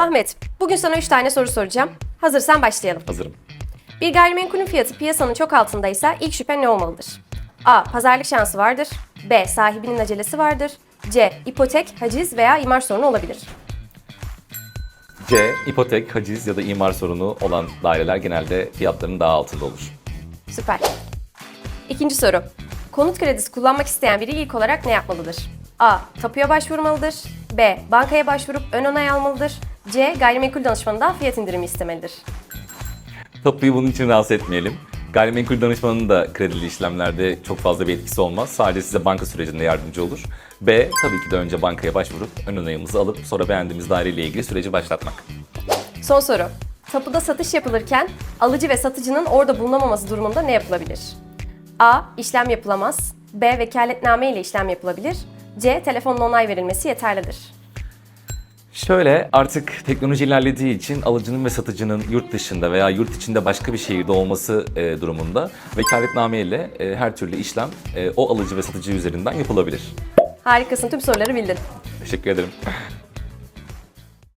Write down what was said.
Ahmet, bugün sana 3 tane soru soracağım. Hazırsan başlayalım. Hazırım. Bir gayrimenkulün fiyatı piyasanın çok altındaysa ilk şüphe ne olmalıdır? A. Pazarlık şansı vardır. B. Sahibinin acelesi vardır. C. İpotek, haciz veya imar sorunu olabilir. C. İpotek, haciz ya da imar sorunu olan daireler genelde fiyatlarının daha altında olur. Süper. İkinci soru. Konut kredisi kullanmak isteyen biri ilk olarak ne yapmalıdır? A. Tapuya başvurmalıdır. B. Bankaya başvurup ön onay almalıdır. C. Gayrimenkul danışmanından fiyat indirimi istemelidir. Tapuyu bunun için rahatsız etmeyelim. Gayrimenkul danışmanının da kredili işlemlerde çok fazla bir etkisi olmaz. Sadece size banka sürecinde yardımcı olur. B. Tabii ki de önce bankaya başvurup ön onayımızı alıp sonra beğendiğimiz daireyle ilgili süreci başlatmak. Son soru. Tapuda satış yapılırken alıcı ve satıcının orada bulunamaması durumunda ne yapılabilir? A. İşlem yapılamaz. B. Vekaletname ile işlem yapılabilir. C. Telefonla onay verilmesi yeterlidir. Şöyle artık teknoloji ilerlediği için alıcının ve satıcının yurt dışında veya yurt içinde başka bir şehirde olması e, durumunda vekaletname ile e, her türlü işlem e, o alıcı ve satıcı üzerinden yapılabilir. Harikasın tüm soruları bildin. Teşekkür ederim.